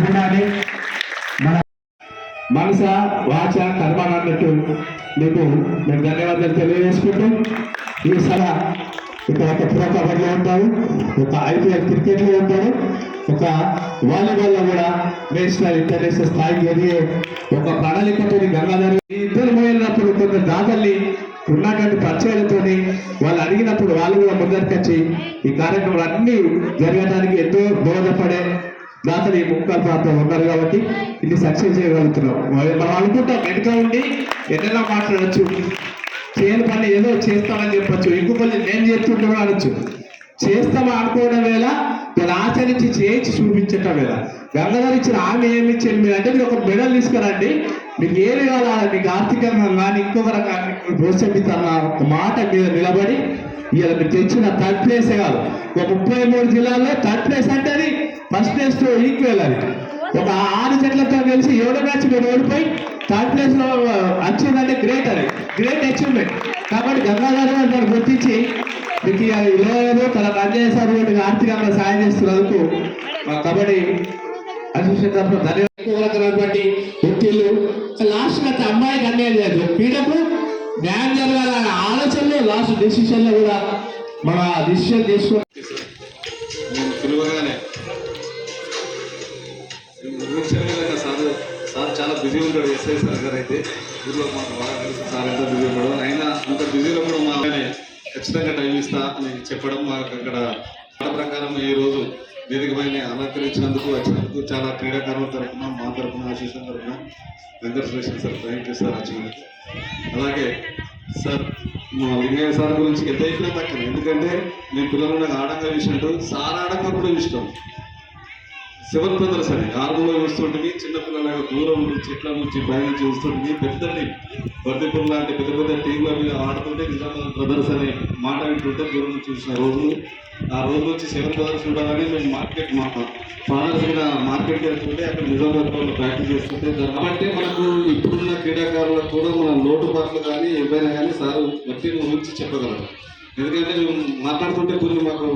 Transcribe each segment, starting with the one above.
అభిమాని మన మనస వాచ కర్మ అన్నట్టు మీకు మేము ధన్యవాదాలు తెలియజేసుకుంటూ ఈ సభ ఇక ఒక ప్రో కబడ్డీలో ఉంటారు ఒక ఐపీఎల్ క్రికెట్లో ఉంటారు ఒక వాలీబాల్లో కూడా నేషనల్ ఇంటర్నేషనల్ స్థాయికి ఎదిగే ఒక ప్రణాళికతో గంగాధర్ ఇద్దరు పోయినప్పుడు కొంత దాతల్ని ఉన్నటువంటి పరిచయాలతోని వాళ్ళు అడిగినప్పుడు వాళ్ళు కూడా ముందరికొచ్చి ఈ కార్యక్రమాలు అన్ని జరగడానికి ఎంతో దోహదపడే దాతలు ఈ ముక్కలు ప్రాంతం ఉన్నారు కాబట్టి ఇది సక్సెస్ చేయగలుగుతున్నాం. మరి మనం అనుకుంటాం వెనుక ఉండి ఎన్నెలా మాట్లాడచ్చు? చేయని పని ఏదో చేస్తామని చెప్పచ్చు. ఇంకొకళ్ళు నేను చేస్తుంటే కూడా అనొచ్చు. చేస్తామా అనుకోవడం వేళ దాన్ని ఆచరించి చేయించి చూపించటం వేళ. గంగగారు ఇచ్చిన ఆమె ఏమి ఇచ్చింది మీరు? అంటే మీరు ఒక మెడల్ తీసుకురండి. మీకు ఏది కావాలి? మీకు ఆర్థికంగా కానీ ఇంకొక రకాన్ని ప్రోత్సహిస్తారన్న ఒక మాట మీద నిలబడి ఇలా మీరు తెచ్చిన థర్డ్ ప్లేసే కాదు. ఒక ముప్పై మూడు జిల్లాల్లో థర్డ్ ప్లేస్ అంటే అది ఫస్ట్ టెస్ట్తో ఈక్వల్ అది. ఒక ఆరు జట్లతో కలిసి ఏడో మ్యాచ్ మీరు ఓడిపోయి థర్డ్ ప్లేస్లో వచ్చిందంటే గ్రేట్ అది. గ్రేట్ అచీవ్మెంట్ కాబట్టి గంగాధర్ గారు గుర్తించి మీకు లేదు తన అంజయ్య సార్ ఆర్థికంగా సాయం చేస్తున్నందుకు మా కబడ్డీ అసోసియేషన్ తరఫున ధన్యవాదాలు. వ్యక్తులు లాస్ట్ గత అమ్మాయికి అన్యాయం లేదు పీడకు న్యాయం జరగాలనే ఆలోచనలో లాస్ట్ డెసిషన్లో కూడా మన డిసిషన్ తీసుకుని అయితే ఊర్లో మాకు బాగా తెలుసు సార్ ఎంత బిజీ ఉంటాడు అయినా అంత బిజీలో కూడా మా ఖచ్చితంగా టైం ఇస్తా అని చెప్పడం మాకు అక్కడ ప్రకారం ఈ రోజు వేదిక పైన అలంకరించినందుకు వచ్చినందుకు చాలా క్రీడాకారుల తరఫున మా తరఫున ఆశీస్సుల తరఫున congratulation sir thank you sir వచ్చినందుకు అలాగే సార్ మా లింగయ్య సార్ గురించి ఎంత అయిపోయినా తక్కువ ఎందుకంటే మేము పిల్లలు నాకు ఆడంగా చూసినట్టు సార్ ఆడంగా కూడా ఇష్టం. సెవెన్ బ్రదర్స్ అని ఆరుగులో చూస్తుంటుంది చిన్నపిల్లలాగా దూరం చెట్ల నుంచి పై నుంచి చూస్తుంటుంది పెద్ద టీం లాంటి పెద్ద పెద్ద టీంల మీద ఆడుతుంటే నిజామాబాద్ బ్రదర్స్ అనే మాట వింటుంటే దూరం నుంచి చూసిన రోజులు ఆ రోజు నుంచి సెవెన్ బ్రదర్స్ ఉండాలని మేము మార్కెట్ మా ఫాదర్స్ మీద మార్కెట్కి వెళ్తుంటే అక్కడ నిజామాబాద్ ప్రాక్టీస్ చేస్తుంటే కాబట్టి మనకు ఇప్పుడున్న క్రీడాకారులకు కూడా మన లోటుపాట్లు కానీ ఏవైనా కానీ సార్ బట్టి ఊహించి చెప్పగలరు. ఎందుకంటే మేము మాట్లాడుతుంటే కొంచెం మాకు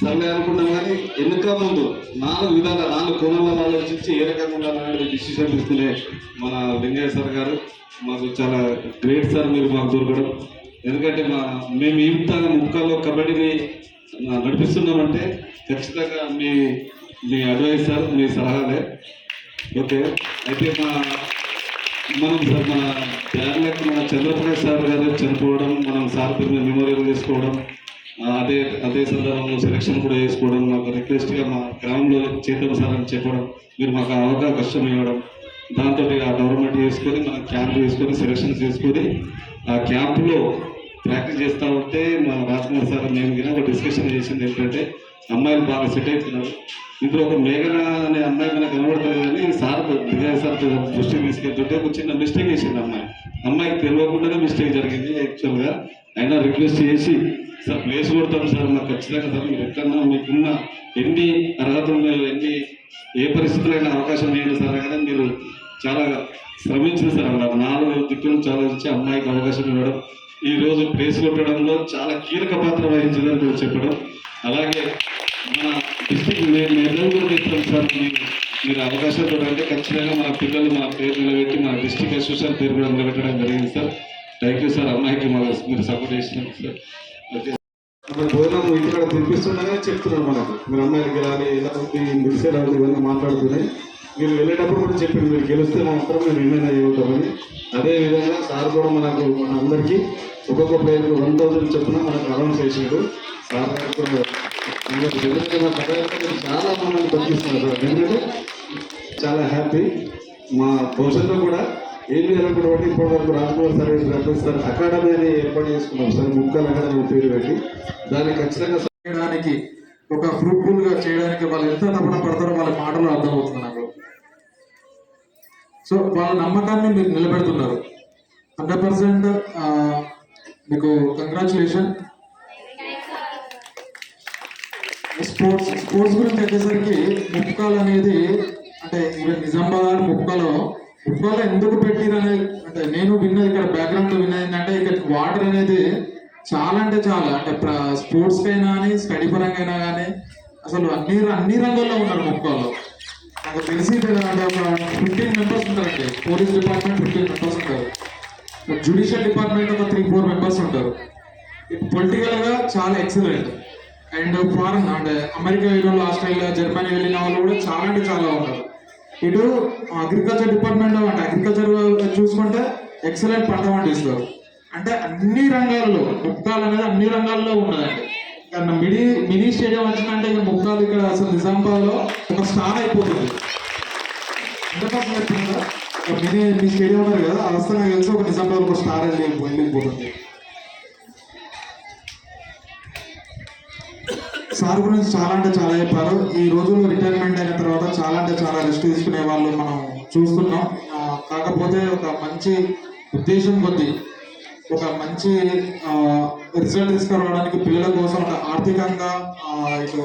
సర్లే అనుకున్నాం కానీ ఎన్నిక ముందు నాలుగు విధాలు నాలుగు కోణాలను ఆలోచించి ఏ రకంగా ఉండాలనేది డిసిషన్ తీసుకునే మన వెంకయ్య సార్ గారు మాకు చాలా గ్రేట్ సార్ మీరు మాకు దొరకడం. ఎందుకంటే మా మేము ఇంత ముక్కలో కబడ్డీని నడిపిస్తున్నామంటే ఖచ్చితంగా మీ మీ అడ్వైస్ సార్ మీ సలహాలే. ఓకే. అయితే మా మనం సార్ మన బ్యాడ్లకు మన చంద్రప్రకాష్ సార్ గారు చనిపోవడం మనం సార్ పేరు మెమోరియల్ చేసుకోవడం అదే అదే సందర్భంలో సెలక్షన్ కూడా చేసుకోవడం మాకు రిక్వెస్ట్గా మా గ్రామంలో చేతులు సార్ అని చెప్పడం మీరు మాకు అవకాశం ఇవ్వడం దాంతో ఆ గవర్నమెంట్ చేసుకొని మనం క్యాంప్ చేసుకొని సెలక్షన్స్ చేసుకొని ఆ క్యాంపులో ప్రాక్టీస్ చేస్తూ ఉంటే మా రాజ్కుమార్ సార్ మేము కూడా డిస్కషన్ చేసింది ఏంటంటే అమ్మాయిలు బాగా సెట్ అవుతున్నారు ఇందులో ఒక మేఘన అనే అమ్మాయి మనకు కనబడుతుంది కానీ సార్ దిగా సార్ దృష్టికి తీసుకెళ్తుంటే ఒక చిన్న మిస్టేక్ చేసింది అమ్మాయి. అమ్మాయికి తెలియకుండానే మిస్టేక్ జరిగింది యాక్చువల్గా అయినా రిక్వెస్ట్ చేసి సార్ ప్లేస్ కొడతాం సార్ మాకు ఖచ్చితంగా సార్ మీరు ఎక్కడన్నా మీకున్న ఎన్ని అర్హతలు ఎన్ని ఏ పరిస్థితులైనా అవకాశం లేదు సార్ కానీ మీరు చాలా శ్రమించింది సార్ అన్నారు నాలుగు దిక్కులు చాలా ఇచ్చి అమ్మాయికి అవకాశం ఇవ్వడం ఈ రోజు ప్లేస్ కొట్టడంలో చాలా కీలక పాత్ర వహించిందని మీరు చెప్పడం అలాగే మన డిస్టిక్ మేము కూడా ఇస్తాం సార్ మీరు మీరు అవకాశం అంటే ఖచ్చితంగా మన పిల్లలు మన పేరు నిలబెట్టి మన డిస్టిక్ అసోసియేషన్ పేరు కూడా నిలబెట్టడం జరిగింది సార్. Thank you sir. అమ్మాయికి మీరు సపోర్ట్ చేసినందుకు సార్. భోజనం ఇక్కడ తినిపిస్తున్నానే చెప్తున్నారు మనకు? మీరు అమ్మాయి గెలాలి ఎలా ఉంది గెలిచేలాగా ఇవన్నీ మాట్లాడుతున్నాయి. మీరు వెళ్ళేటప్పుడు కూడా చెప్పింది మీరు గెలిస్తే మాత్రం మేము ఏమైనా చదువుతామని అదే విధంగా సార్ కూడా మనకు మన అందరికీ ఒక్కొక్క ప్లేయర్ వన్ థౌసండ్ చొప్పున మనకు అనౌన్స్ చేసాడు. చాలా మమ్మల్ని పనిచేస్తున్నారు ఎందుకంటే చాలా హ్యాపీ మా భవిష్యత్తులో కూడా ఏం చేయాలనుకున్నప్పుడు ఇప్పటి వరకు రాజకుమార్ సార్ రప్పిస్తారు. అకాడమీ అని ఏర్పాటు చేసుకున్నాం సార్. ముక్కల్ అకాడమీ పేరు పెట్టి. దాన్ని ఖచ్చితంగా చేయడానికి ఒక ఫ్రూట్ఫుల్గా చేయడానికి వాళ్ళు ఎంత తపన పడతారో వాళ్ళ మాటలు అర్థమవుతుంది నాకు. సో వాళ్ళ నమ్మకాన్ని మీరు నిలబెడుతున్నారు. హండ్రెడ్ పర్సెంట్ మీకు కంగ్రాచులేషన్ స్పోర్ట్స్ స్పోర్ట్స్ గురించి వచ్చేసరికి ముక్కలు అనేది అంటే ఈవెన్ నిజామాబాద్ ముప్కాలో ముప్కాలో ఎందుకు అనేది అంటే నేను విన్నది ఇక్కడ బ్యాక్గ్రౌండ్లో విన్నది ఏంటంటే ఇక్కడ వాటర్ అనేది చాలా అంటే చాలా అంటే స్పోర్ట్స్ కైనా కానీ స్టడీ పరంగా అయినా కానీ అసలు అన్ని అన్ని రంగాల్లో ఉన్నారు మొక్కల్లో నాకు తెలిసి అంటే ఒక ఫిఫ్టీన్ మెంబర్స్ ఉంటారండి. పోలీస్ డిపార్ట్మెంట్ ఫిఫ్టీన్ మెంబర్స్ ఉంటారు. జుడిషియల్ డిపార్ట్మెంట్ ఒక త్రీ ఫోర్ మెంబర్స్ ఉంటారు. పొలిటికల్గా చాలా ఎక్సలెంట్ అండ్ ఫారెన్ అంటే అమెరికా వెళ్ళిన ఆస్ట్రేలియా జర్మనీ వెళ్ళిన వాళ్ళు కూడా చాలా అంటే చాలా ఉన్నారు. ఇటు అగ్రికల్చర్ డిపార్ట్మెంట్ అంటే అగ్రికల్చర్ చూసుకుంటే ఎక్సలెంట్ పంట పండిస్తారు అంటే అన్ని రంగాల్లో ముక్కాలు అనేది అన్ని రంగాల్లో ఉన్నదండి. కానీ మినీ మినీ స్టేడియం వచ్చిందంటే ఇక ముక్తాలు ఇక్కడ అసలు నిజామాబాద్లో ఒక స్టార్ అయిపోతుంది. ఎంతకోసం చెప్తుందా మినీ మీ స్టేడియం ఉన్నారు కదా అది నాకు తెలిసి ఒక నిజామాబాద్ ఒక స్టార్ వెళ్ళి వెళ్ళిపోతుంది. సార్ గురించి చాలా అంటే చాలా చెప్పారు. ఈ రోజుల్లో రిటైర్మెంట్ అయిన తర్వాత చాలా అంటే చాలా రెస్ట్ తీసుకునే వాళ్ళు మనం చూస్తున్నాం. కాకపోతే ఒక మంచి ఉద్దేశం కొద్ది ఒక మంచి రిజల్ట్ తీసుకురావడానికి పిల్లల కోసం ఒక ఆర్థికంగా ఇటు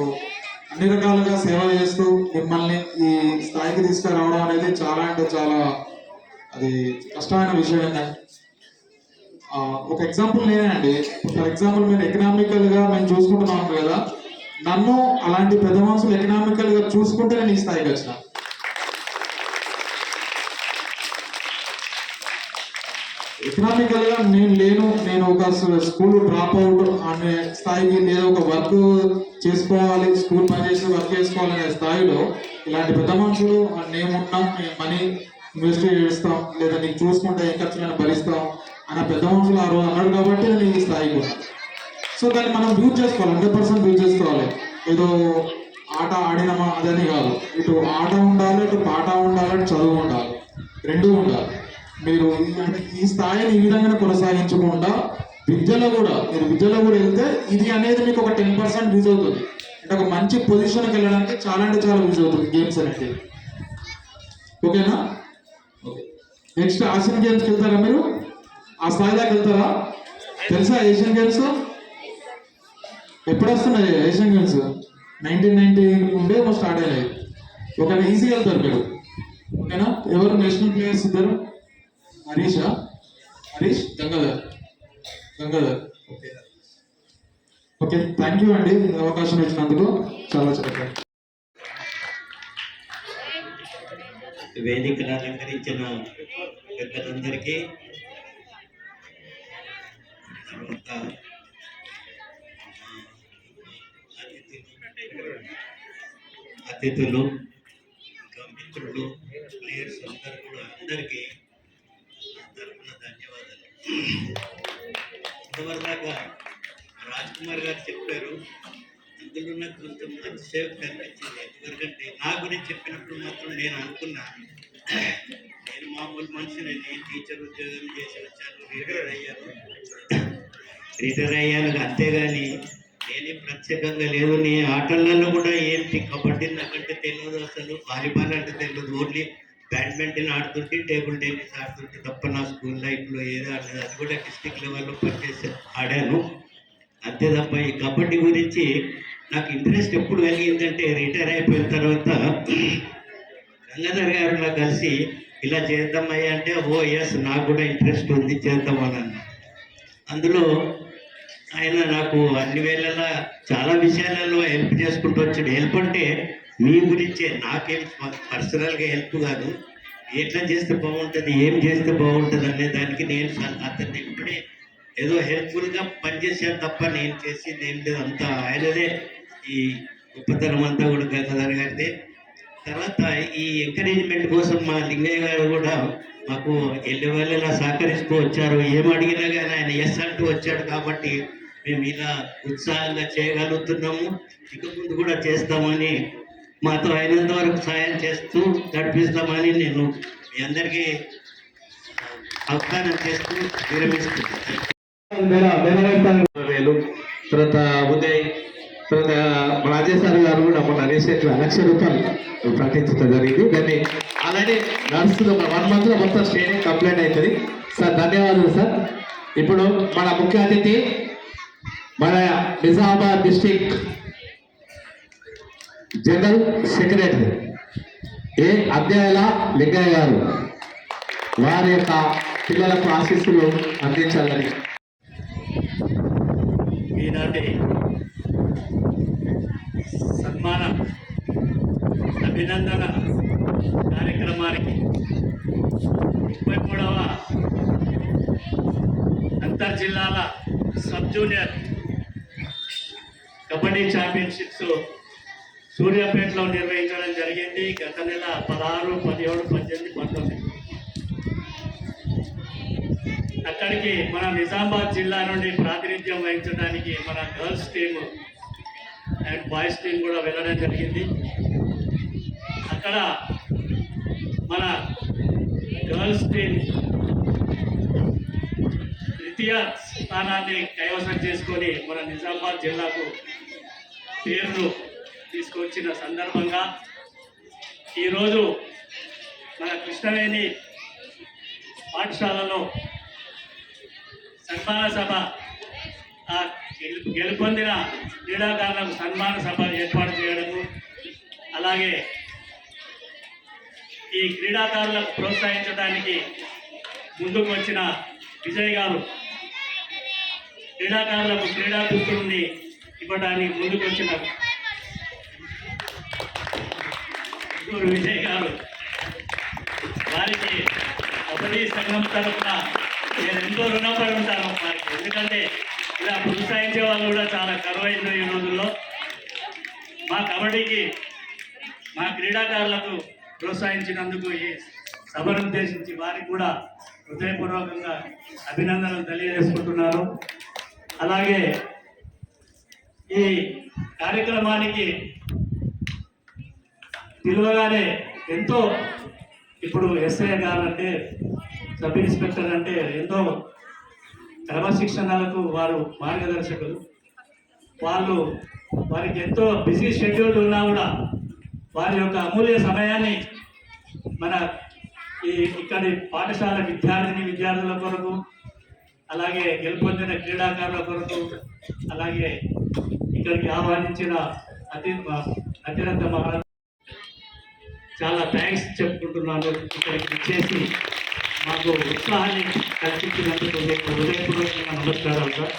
అన్ని రకాలుగా సేవ చేస్తూ మిమ్మల్ని ఈ స్థాయికి తీసుకురావడం అనేది చాలా అంటే చాలా అది కష్టమైన విషయం ఏంటంటే ఒక ఎగ్జాంపుల్ నేనే అండి. ఫర్ ఎగ్జాంపుల్ మీరు ఎకనామికల్గా మేము చూసుకుంటున్నాం కదా నన్ను అలాంటి పెద్ద మనుషులు ఎకనామికల్గా చూసుకుంటే నేను ఈ స్థాయికి వచ్చిన. ఎకనామికల్గా నేను లేను నేను ఒక స్కూల్ డ్రాప్ అవుట్ అనే స్థాయికి లేదా ఒక వర్క్ చేసుకోవాలి స్కూల్ పనిచేసి వర్క్ చేసుకోవాలనే స్థాయిలో ఇలాంటి పెద్ద మనుషులు నేమున్నాం మనీ ఇన్వెస్ట్ చేస్తాం లేదా నీకు చూసుకుంటే ఏ ఖర్చులను భరిస్తాం అన్న పెద్ద మనుషులు ఆ రోజు అన్నాడు కాబట్టి నేను ఈ స్థాయికి ఉన్నాను సో దాన్ని మనం యూజ్ చేసుకోవాలి హండ్రెడ్ పర్సెంట్ యూజ్ చేసుకోవాలి. ఏదో ఆట ఆడినమా అదని కాదు. ఇటు ఆట ఉండాలి ఇటు పాట ఉండాలి అటు చదువు ఉండాలి. రెండూ ఉండాలి. మీరు ఈ- ఈ స్థాయిని ఈ విధంగా కొనసాగించకుండా విద్యలో కూడా మీరు విద్యలో కూడా వెళ్తే ఇది అనేది మీకు ఒక టెన్ పర్సెంట్ యూజ్ అవుతుంది. అంటే ఒక మంచి పొజిషన్కి వెళ్ళడానికి చాలా అంటే చాలా యూజ్ అవుతుంది గేమ్స్ అనేది. ఓకేనా ఓకే నెక్స్ట్ ఆసియన్ గేమ్స్కి వెళ్తారా మీరు? ఆ స్థాయి దాకా వెళ్తారా? తెలుసా ఏషియన్ గేమ్స్ ఎప్పుడు వస్తున్నాయి ఏషియన్ గేమ్స్ నైన్టీన్ నైన్టీ నుండే స్టార్ట్ అయినాయి. ఒక ఈజీగా వెళ్తారు మీరు. ఓకేనా? ఎవరు నేషనల్ ప్లేయర్స్ ఇద్దరు? Harisha? Harish? Gangadhar. Gangadhar. Okay. Okay thank you అండి. అవకాశం ఇచ్చినందుకు చాలా చాలా వేదికలు అలంకరించిన పెద్దలందరికీ అతిథులు ఇంకా మిత్రులు ప్లేయర్స్ అందరూ కూడా అందరికీ తరఫున ధన్యవాదాలు. ఇంతవరదాకా రాజ్ కుమార్ గారు చెప్పారు అందులో నాకు కొంచెం సేవ కనిపించింది ఎందుకంటే నా గురించి చెప్పినప్పుడు మాత్రం నేను అనుకున్నా నేను మామూలు మనిషిని నేను టీచర్ ఉద్యోగం చేసి వచ్చాను రిటైర్ అయ్యాను. రిటైర్ అయ్యాను అంతేగాని నేనేం ప్రత్యేకంగా లేదు. నీ ఆటలలో కూడా ఏంటి? కబడ్డీ నాకంటే తెలియదు అసలు. వాలీబాల్ అంటే తెలియదు ఓన్లీ బ్యాడ్మింటన్ ఆడుతుంటే టేబుల్ టెన్నిస్ ఆడుతుంటే తప్ప నా స్కూల్ లైఫ్లో ఏదో ఆడలేదు. అది కూడా డిస్టిక్ లెవెల్లో పనిచేసి ఆడాను. అంతే తప్ప ఈ కబడ్డీ గురించి నాకు ఇంట్రెస్ట్ ఎప్పుడు కలిగిందంటే రిటైర్ అయిపోయిన తర్వాత గంగాధర్ గారు నాకు కలిసి ఇలా చేద్దామయ్యా అంటే ఓ ఎస్ నాకు కూడా ఇంట్రెస్ట్ ఉంది చేద్దామని అన్న అందులో ఆయన నాకు అన్ని వేళలా చాలా విషయాలలో హెల్ప్ చేసుకుంటూ వచ్చాడు. హెల్ప్ అంటే మీ గురించే నాకేం పర్సనల్గా హెల్ప్ కాదు. ఎట్లా చేస్తే బాగుంటుంది ఏం చేస్తే బాగుంటుంది అనే దానికి నేను అతన్ని ఇప్పుడే ఏదో హెల్ప్ఫుల్గా పనిచేసాను తప్ప నేను చేసింది ఏం లేదు. అంతా ఆయనదే ఈ గొప్పతనం అంతా కూడా గంగాధర్ గారిదే. తర్వాత ఈ ఎంకరేజ్మెంట్ కోసం మా లింగయ్య గారు కూడా మాకు ఎల్లి వాళ్ళలా సహకరిస్తూ వచ్చారు? ఏం అడిగినా కానీ ఆయన ఎస్ అంటూ వచ్చాడు కాబట్టి మేము ఇలా ఉత్సాహంగా చేయగలుగుతున్నాము. ఇక ముందు కూడా చేస్తామని మాతో అయినంత వరకు సాయం చేస్తూ నడిపిస్తామని నేను మీ అందరికీ ఆహ్వానం చేస్తూ విరమిస్తున్నాను. తర్వాత ఉదయ్ Uh, సో మన గారు కూడా మొన్న రీసెంట్గా లక్ష రూపాయలు ప్రకటించడం జరిగింది. దాన్ని అలానే నడుస్తుంది ఒక వన్ మంత్లో మొత్తం స్టేడియం కంప్లీట్ అవుతుంది. సార్ ధన్యవాదాలు సార్. ఇప్పుడు మన ముఖ్య అతిథి మన Nizamabad district general secretary A అధ్యాయుల Lingaiah గారు. వారి యొక్క పిల్లలకు ఆశీస్సులు అందించాలని. ఈనాటి సన్మాన అభినందన కార్యక్రమానికి ముప్పై మూడవ అంతర్జిల్లాల సబ్ జూనియర్ కబడ్డీ ఛాంపియన్షిప్స్ సూర్యాపేటలో నిర్వహించడం జరిగింది. గత నెల పదహారు పదిహేడు పద్దెనిమిది పంతొమ్మిది. అక్కడికి మన నిజామాబాద్ జిల్లా నుండి ప్రాతినిధ్యం వహించడానికి మన girls team and boys team కూడా వెళ్ళడం జరిగింది. అక్కడ మన గర్ల్స్ టీం ద్వితీయ స్థానాన్ని కైవసం చేసుకొని మన నిజామాబాద్ జిల్లాకు పేరును తీసుకొచ్చిన సందర్భంగా ఈరోజు మన కృష్ణవేణి పాఠశాలలో సన్మాన సభ గెలుపొందిన క్రీడాకారులకు సన్మాన సభ ఏర్పాటు చేయడము అలాగే ఈ క్రీడాకారులకు ప్రోత్సహించడానికి ముందుకు వచ్చిన విజయ్ గారు క్రీడాకారులకు క్రీడా దుస్తుల్ని ఇవ్వడానికి ముందుకు వచ్చిన విజయ్ గారు వారికి కబడ్డీ సంఘం తరఫున నేను ఎంతో రుణపడి ఉంటాను వారికి. ఎందుకంటే ఇలా ప్రోత్సహించే వాళ్ళు కూడా చాలా కరువైంది ఈ రోజుల్లో. మా కబడ్డీకి మా క్రీడాకారులకు ప్రోత్సహించినందుకు ఈ సభను ఉద్దేశించి వారికి కూడా హృదయపూర్వకంగా అభినందనలు తెలియజేసుకుంటున్నారు. అలాగే ఈ కార్యక్రమానికి పిలువగానే ఎంతో ఇప్పుడు ఎస్ఐ గారు అంటే సబ్ ఇన్స్పెక్టర్ అంటే ఎంతో క్రమశిక్షణలకు వారు మార్గదర్శకులు. వాళ్ళు వారికి ఎంతో బిజీ షెడ్యూల్ ఉన్నా కూడా వారి యొక్క అమూల్య సమయాన్ని మన ఈ ఇక్కడి పాఠశాల విద్యార్థిని విద్యార్థుల కొరకు అలాగే గెలుపొందిన క్రీడాకారుల కొరకు అలాగే ఇక్కడికి ఆహ్వానించిన అతి అత్యంత మహారాజు చాలా థ్యాంక్స్ చెప్పుకుంటున్నాను. ఇక్కడికి ఇచ్చేసి మాకు ఉత్సాహాన్ని కల్పించినందుకు మీకు హృదయపూర్వకంగా నమస్కారాలు సార్.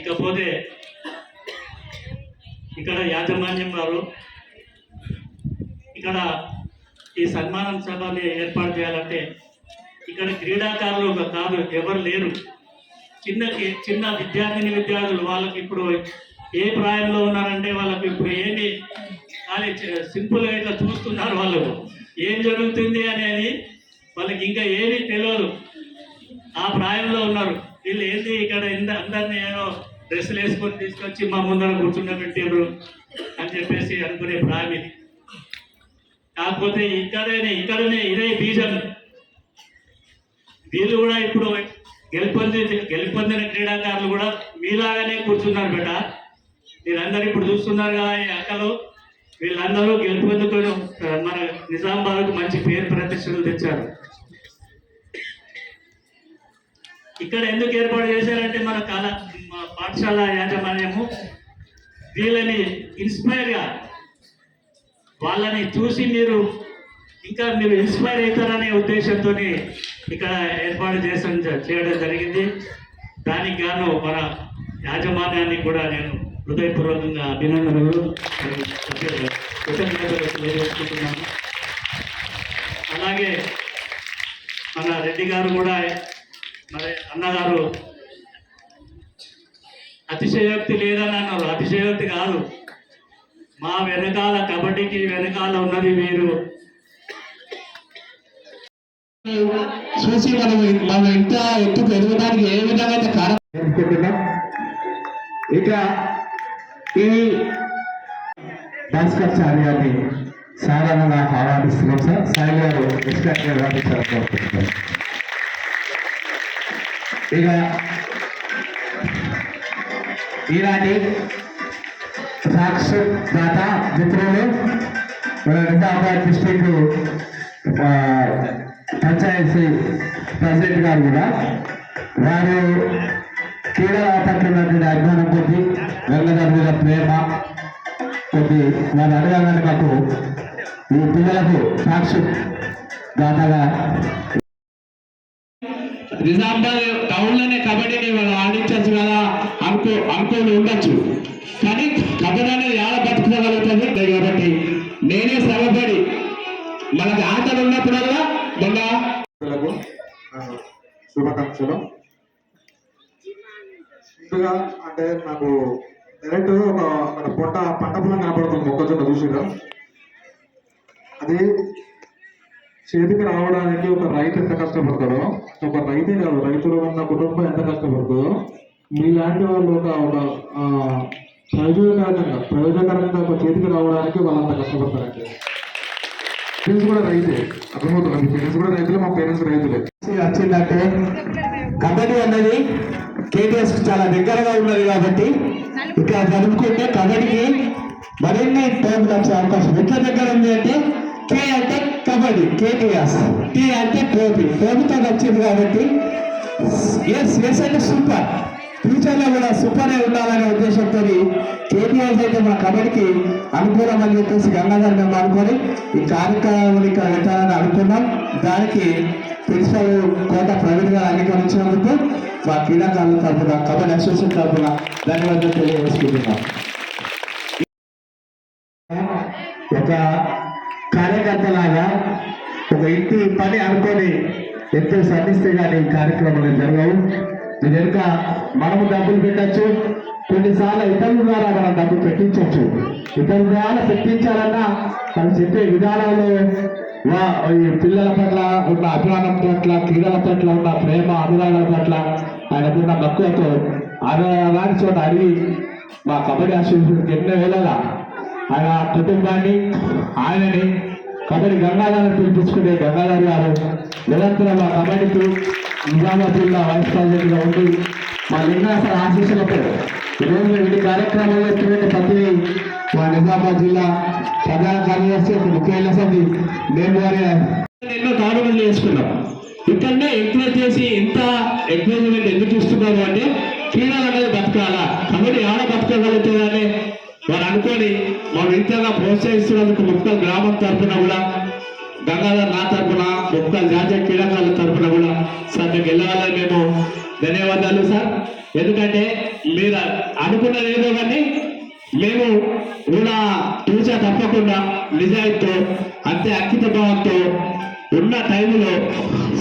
ఇకపోతే ఇక్కడ యాజమాన్యం వారు ఇక్కడ ఈ సన్మానం సభని ఏర్పాటు చేయాలంటే ఇక్కడ క్రీడాకారులు కాదు ఎవరు లేరు. చిన్న చిన్న విద్యార్థిని విద్యార్థులు వాళ్ళకి ఇప్పుడు ఏ ప్రాయంలో ఉన్నారంటే వాళ్ళకి ఇప్పుడు ఏమి కానీ సింపుల్గా ఇట్లా చూస్తున్నారు వాళ్ళు. ఏం జరుగుతుంది అనేది వాళ్ళకి ఇంకా ఏమీ తెలియదు ఆ ప్రాయంలో ఉన్నారు. వీళ్ళు ఏంటి ఇక్కడ ఇంద అందరినీ ఏదో డ్రెస్సులు వేసుకొని తీసుకొచ్చి మా ముందర కూర్చుండబెట్టారు అని చెప్పేసి అనుకునే ప్రాయం ఇది కాకపోతే ఇక్కడనే ఇక్కడనే ఇదే బీజం. వీళ్ళు కూడా ఇప్పుడు గెలుపొంది గెలుపొందిన క్రీడాకారులు కూడా మీలాగానే కూర్చున్నారు బిడ్డ మీరందరూ ఇప్పుడు చూస్తున్నారు కదా ఈ అక్కలు. వీళ్ళందరూ గెలుపొందుకొని మన నిజామాబాద్కు మంచి పేరు ప్రతిష్టలు తెచ్చారు. ఇక్కడ ఎందుకు ఏర్పాటు చేశారంటే మన కళ పాఠశాల యాజమాన్యము వీళ్ళని ఇన్స్పైర్గా వాళ్ళని చూసి మీరు ఇంకా మీరు ఇన్స్పైర్ అవుతారనే ఉద్దేశంతో ఇక్కడ ఏర్పాటు చేసిన చేయడం జరిగింది. దానికి గాను మన యాజమాన్యాన్ని కూడా నేను హృదయపూర్వకంగా అభినందనలు. తెలియజేసుకుంటున్నాను అలాగే మన రెడ్డి గారు కూడా మరి అన్నగారు అతిశయోక్తి లేదని అన్నారు. అతిశయోక్తి కాదు. మా వెనకాల కబడ్డీకి వెనకాల ఉన్నది మీరు చూసి మనం మనం ఇంత ఎత్తుకు ఎదగడానికి ఏ విధంగా అయితే కారణం అనుకుంటున్నాం ఇక ఈ భాస్కర్ చారి గారిని సాధారణంగా ఆహ్వానిస్తున్నాం సార్. సాయి గారు ఎక్స్ట్రాక్ట్ కోరుకుంటున్నాం ఇక ఈనాటి సాక్షిదాత మిత్రులు నిజామాబాద్ డిస్టిక్ పంచాయతీ ప్రెసిడెంట్ గారు కూడా వారు క్రీడల పట్ల అభిమానం కొద్ది గంగాధర్ మీద ప్రేమ కొద్ది వారు అడగగానే మాకు ఈ పిల్లలకు సాక్షి దాతగా నిజామాబాద్ టౌన్లోనే కబడ్డీ అనుకో అనుకోని ఉండొచ్చు. కానీ కబడ్డీ అనేది ఆడ బతుకోగలుగుతుంది కాబట్టి నేనే శ్రమపడి మనకి ఆటలు ఉన్నప్పుడల్లా మొన్న శుభాకాంక్షలు. ముందుగా అంటే నాకు డైరెక్ట్ ఒక అక్కడ పొట్ట పంట పొలం కనపడుతుంది మొక్కజొన్న చూసిరా అది చేతికి రావడానికి ఒక రైతు ఎంత కష్టపడతాడో ఒక రైతే కాదు రైతులు ఉన్న కుటుంబం ఎంత కష్టపడుతుందో మీలాంటి వాళ్ళు ఒక ఒక ప్రయోజనకరంగా ప్రయోజనకరంగా ఒక చేతికి రావడానికి వాళ్ళంత కష్టపడతారండి. పేరెంట్స్ కూడా రైతే అర్థమవుతుంది? పేరెంట్స్ కూడా రైతులే మా పేరెంట్స్ రైతులే. వచ్చిందంటే కబడ్డీ అన్నది. కేటీఎస్ చాలా దగ్గరగా ఉన్నది కాబట్టి ఇక్కడ జరుపుకుంటే కబడ్డీకి మరిన్ని టైంలు వచ్చే అవకాశం. ఎట్లా దగ్గర ఉంది అంటే కే అంటే కబడ్డీ కేటీఎస్ టీ అంటే టోపీ టోపీతో వచ్చింది కాబట్టి ఎస్ ఎస్ అంటే సూపర్ ఫ్యూచర్లో కూడా సూపర్ ఉండాలనే ఉద్దేశంతో కేటీఆర్ అయితే మన కబడ్డీకి అనుకూలం అని చెప్పేసి గంగాధర్ మేము అనుకొని ఈ కార్యక్రమం ఇక్కడ పెట్టాలని అనుకున్నాం. దానికి ప్రిన్సిపల్ కోట ప్రవీణ్ గారు అంగీకరించినందుకు మా క్రీడాకారుల తరఫున కబడ్డీ అసోసియేషన్ తరఫున ధన్యవాదాలు తెలియజేసుకుంటున్నాం. ఒక కార్యకర్తలాగా ఒక ఇంటి పని అనుకొని ఎంతో శ్రమిస్తే కానీ కార్యక్రమాలు జరగవు దీని వెనుక మనము డబ్బులు పెట్టచ్చు కొన్నిసార్లు ఇతరుల ద్వారా మనం డబ్బు పెట్టించవచ్చు. ఇతరుల ద్వారా పెట్టించాలన్నా మనం చెప్పే విధానంలో ఈ పిల్లల పట్ల ఉన్న అభిమానం పట్ల క్రీడల పట్ల ఉన్న ప్రేమ అనురాగాల పట్ల ఆయనకున్న మక్కువతో అనురాగాన్ని చోట అడిగి మా కబడ్డీ అసోసియేషన్ ఎన్నో వేళలా ఆయన కుటుంబాన్ని ఆయనని కబడ్డీ గంగాధర్ పిలిపించుకునే గంగాధర్ గారు నిరంతరం ఆ కబడ్డీకి నిజామాబాద్ జిల్లా వైస్ ప్రెసిడెంట్గా ఉండి మా లింగాసర ఆశీస్సులతో ఈరోజు ఈ కార్యక్రమంలో ఎటువంటి ప్రతి మా నిజామాబాద్ జిల్లా ప్రధాన కార్యదర్శి ఒక ముఖ్యమైన సభ్యు మేము వారి. ఎన్నో దాడులు చేసుకున్నాం. ఇక్కడనే ఎంకరేజ్ చేసి ఇంత ఎంకరేజ్మెంట్ ఎందుకు ఇస్తున్నాము అంటే క్రీడలు అనేది బతకాలా. కబడ్డీ ఆడ బతకగలుగుతుందని వారు అనుకొని మనం ఇంతగా ప్రోత్సహిస్తున్నందుకు ముఖ్య గ్రామం తరఫున కూడా గంగాధర్ నా తరఫున ఒక్క జాతీయ క్రీడాకారుల తరఫున కూడా సార్ మీకు వెళ్ళాలని మేము ధన్యవాదాలు సార్. ఎందుకంటే మీరు అనుకున్నది ఏదో కానీ మేము కూడా పూజ తప్పకుండా నిజాయితీతో అంతే అంకిత భావంతో ఉన్న టైంలో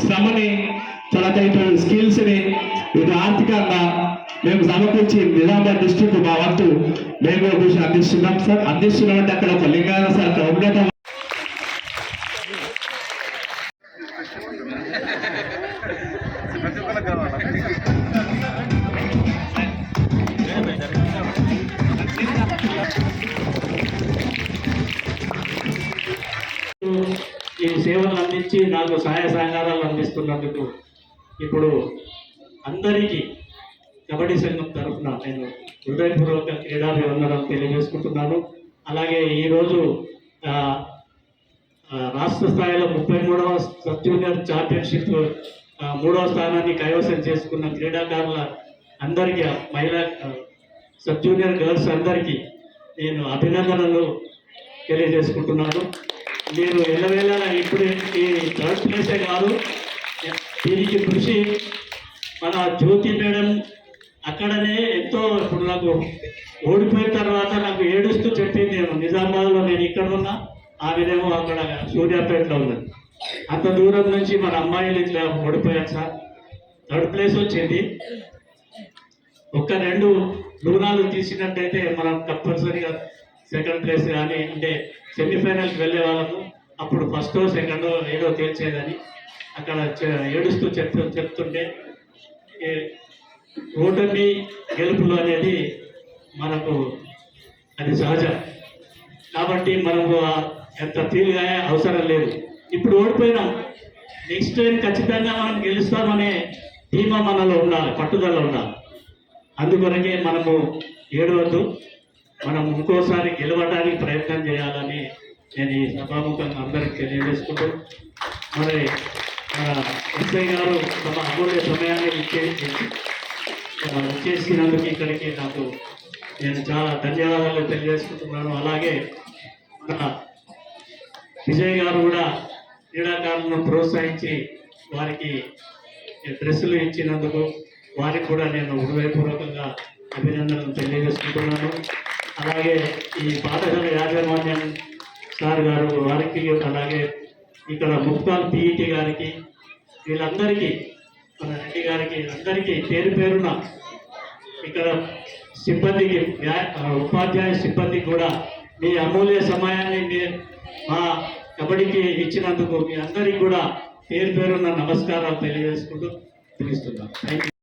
శ్రమని తర్వాత ఇటు స్కిల్స్ ఇటు ఆర్థికంగా మేము సమకూర్చి నిజామాబాద్ డిస్టిక్ మా వంతు మేము కృషి అందిస్తున్నాం సార్. అందిస్తున్నాం అంటే అక్కడ ఒక లింగాన సార్ అక్కడ ఉండటం వాళ్ళు సహాయ సహకారాలు అందిస్తున్నందుకు ఇప్పుడు అందరికీ కబడ్డీ సంఘం తరఫున నేను హృదయపూర్వక క్రీడాభివందనం తెలియజేసుకుంటున్నాను. అలాగే ఈరోజు రాష్ట్ర స్థాయిలో ముప్పై మూడవ సబ్ జూనియర్ ఛాంపియన్షిప్ మూడవ స్థానాన్ని కైవసం చేసుకున్న క్రీడాకారుల అందరికీ మహిళా సబ్ జూనియర్ గర్ల్స్ అందరికీ నేను అభినందనలు తెలియజేసుకుంటున్నాను. మీరు ఎల్లవేళ ఇప్పుడు ఈ థర్డ్ ప్లేసే కాదు. దీనికి కృషి మన జ్యోతి మేడం అక్కడనే ఎంతో ఇప్పుడు నాకు ఓడిపోయిన తర్వాత నాకు ఏడుస్తూ చెప్పింది నేను నిజామాబాద్లో నేను ఇక్కడ ఉన్నా ఆమెనేమో అక్కడ సూర్యాపేటలో ఉన్నది. అంత దూరం నుంచి మన అమ్మాయిలు ఇట్లా ఓడిపోయారు సార్. థర్డ్ ప్లేస్ వచ్చింది. ఒక్క రెండు లూనాలు తీసినట్టయితే మనం తప్పనిసరిగా సెకండ్ ప్లేస్ కానీ అంటే సెమీఫైనల్కి వెళ్ళే వాళ్ళము అప్పుడు ఫస్ట్ సెకండ్ ఏదో తేల్చేదని అక్కడ చె- ఏడుస్తూ చెప్తూ చెప్తుంటే ఓటమి గెలుపులు అనేది మనకు అది సహజం. కాబట్టి మనము ఎంత తీరుగా అవసరం లేదు. ఇప్పుడు ఓడిపోయినాం నెక్స్ట్ టైం ఖచ్చితంగా మనం గెలుస్తామనే ధీమా మనలో ఉండాలి పట్టుదల ఉండాలి. అందుకొరకే మనము ఏడవద్దు. మనం ఇంకోసారి గెలవడానికి ప్రయత్నం చేయాలని నేను ఈ సభాముఖంగా అందరికి తెలియజేసుకుంటూ మరి ఎస్ఐ గారు తమ అమూల్య సమయాన్ని ఇచ్చేసి ఆ, ఇచ్చేసినందుకు ఇక్కడికి నాకు నేను చాలా ధన్యవాదాలు తెలియజేసుకుంటున్నాను. అలాగే మన విజయ్ గారు కూడా క్రీడాకారులను ప్రోత్సహించి వారికి డ్రెస్సులు ఇచ్చినందుకు వారికి కూడా నేను హృదయపూర్వకంగా అభినందనలు తెలియజేసుకుంటున్నాను. అలాగే ఈ పాఠశాల యాజమాన్యం సార్ గారు వారికి అలాగే ఇక్కడ ముక్తాల్ పిఈటి గారికి వీళ్ళందరికీ మన రెడ్డి గారికి అందరికీ పేరు పేరున ఇక్కడ సిబ్బందికి ఉపాధ్యాయ సిబ్బందికి కూడా మీ అమూల్య సమయాన్ని మీ మా కబడ్డీకి ఇచ్చినందుకు మీ అందరికీ కూడా పేరు పేరున్న నమస్కారాలు తెలియజేసుకుంటూ తెలుస్తున్నాను థ్యాంక్ యూ